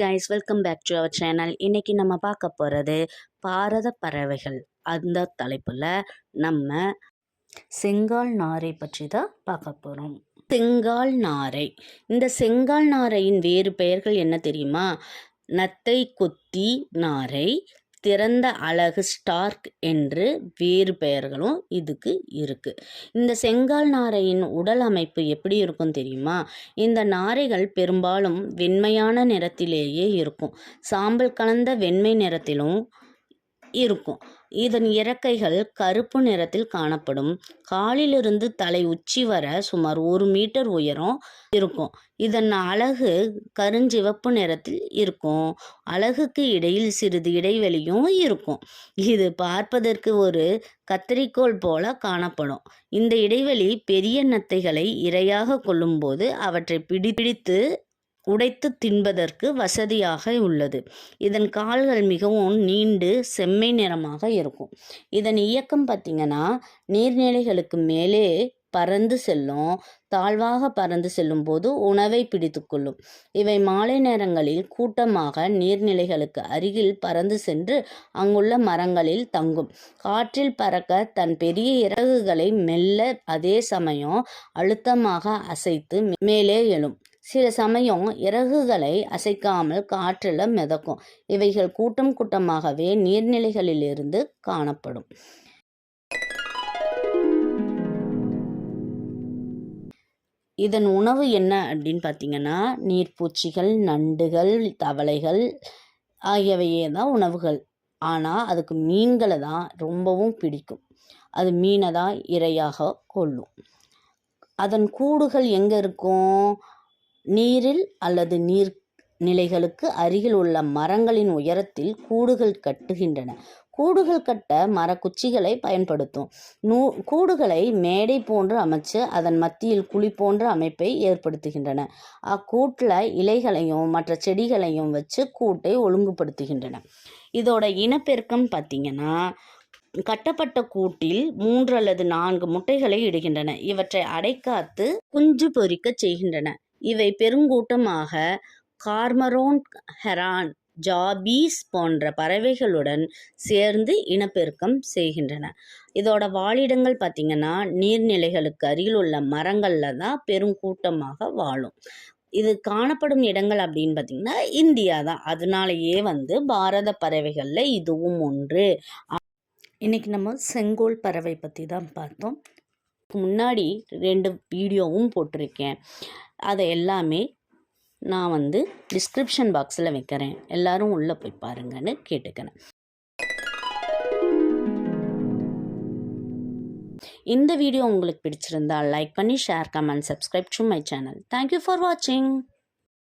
Guys welcome back to our channel இன்றைக்கி நம்ம பார்க்க போகிறது பாரத பறவைகள். அந்த தலைப்பில் நம்ம செங்கால் நாரை பற்றி தான் பார்க்க போகிறோம் செங்கால் நாரை. இந்த செங்கால் நாரையின் வேறு பெயர்கள் என்ன தெரியுமா? நத்தை கொத்தி நாரை திறந்த அழகு ஸ்டார்க் என்று வேறு பெயர்களும் இதுக்கு இருக்குது இந்த செங்கால் நாரையின் உடல் அமைப்பு எப்படி இருக்கும் தெரியுமா? இந்த நாரைகள் பெரும்பாலும் வெண்மையான நிறத்திலேயே இருக்கும். சாம்பல் கலந்த வெண்மை நிறத்திலும் இருக்கும். இதன் இறக்கைகள் கருப்பு நிறத்தில் காணப்படும். காலிலிருந்து தலை உச்சி வர சுமார் ஒரு மீட்டர் உயரம் இருக்கும். இதன் அழகு கருஞ்சிவப்பு நிறத்தில் இருக்கும். அழகுக்கு இடையில் சிறிது இடைவெளியும் இருக்கும். இது பார்ப்பதற்கு ஒரு கத்தரிக்கோல் போல காணப்படும். இந்த இடைவெளி பெரிய நத்தைகளை இரையாக கொள்ளும்போது அவற்றை பிடி பிடித்து உடைத்து தின்பதற்கு வசதியாக உள்ளது. இதன் கால்கள் மிகவும் நீண்டு செம்மை நிறமாக இருக்கும். இதன் இயக்கம் பார்த்திங்கன்னா நீர்நிலைகளுக்கு மேலே பறந்து செல்லும் தாழ்வாக பறந்து செல்லும் போது உணவை பிடித்துக்கொள்ளும் இவை மாலை நேரங்களில் கூட்டமாக நீர்நிலைகளுக்கு அருகில் பறந்து சென்று அங்குள்ள மரங்களில் தங்கும். காற்றில் பறக்க தன் பெரிய இறகுகளை மெல்ல அதே சமயம் அழுத்தமாக அசைத்து மேலே எழும். சில சமயம் இறகுகளை அசைக்காமல் காற்றில் மிதக்கும். இவைகள் கூட்டம் கூட்டமாகவே நீர்நிலைகளிலிருந்து காணப்படும். இதன் உணவு என்ன அப்படின்னு பார்த்தீங்கன்னா நீர்ப்பூச்சிகள் நண்டுகள் தவளைகள் ஆகியவையே தான் உணவுகள். ஆனால் அதுக்கு மீன்களை தான் ரொம்பவும் பிடிக்கும். அது மீனை தான் இரையாக கொள்ளும். அதன் கூடுகள் எங்கே இருக்கும்? நீரில் அல்லது நீர் நிலைகளுக்கு அருகில் உள்ள மரங்களின் உயரத்தில் கூடுகள் கட்டுகின்றன. கூடுகள் கட்ட மரக்குச்சிகளை பயன்படுத்தும். நூ கூடுகளை மேடை போன்று அமைச்சு அதன் மத்தியில் குழி போன்ற அமைப்பை ஏற்படுத்துகின்றன. அக்கூட்டில் இலைகளையும் மற்ற செடிகளையும் வச்சு கூட்டை ஒழுங்குபடுத்துகின்றன. இதோட இனப்பெருக்கம் பார்த்திங்கன்னா கட்டப்பட்ட கூட்டில் மூன்று அல்லது நான்கு முட்டைகளை இடுகின்றன. இவற்றை அடைக்காத்து குஞ்சு பொறிக்க செய்கின்றன. இவை பெருங்கூட்டமாக கார்மரோன் ஹெரான் ஜாபீஸ் போன்ற பறவைகளுடன் சேர்ந்து இனப்பெருக்கம் செய்கின்றன. இதோட வாழிடங்கள் பார்த்திங்கன்னா நீர்நிலைகளுக்கு அருகில் உள்ள மரங்களில் தான் பெருங்கூட்டமாக வாழும். இது காணப்படும் இடங்கள் அப்படின்னு பார்த்திங்கன்னா இந்தியா தான். அதனாலேயே வந்து பாரத பறவைகளில் இதுவும் ஒன்று. இன்றைக்கி நம்ம செங்கோல் பறவை பற்றி தான் பார்த்தோம். முன்னாடி ரெண்டு வீடியோவும் போட்டிருக்கேன். அதை எல்லாமே நான் வந்து டிஸ்கிரிப்ஷன் பாக்ஸில் வைக்கிறேன். எல்லோரும் உள்ளே போய் பாருங்கன்னு கேட்டுக்கிறேன். இந்த வீடியோ உங்களுக்கு பிடிச்சிருந்தா லைக் பண்ணி share comment subscribe to my channel thank you for வாட்சிங்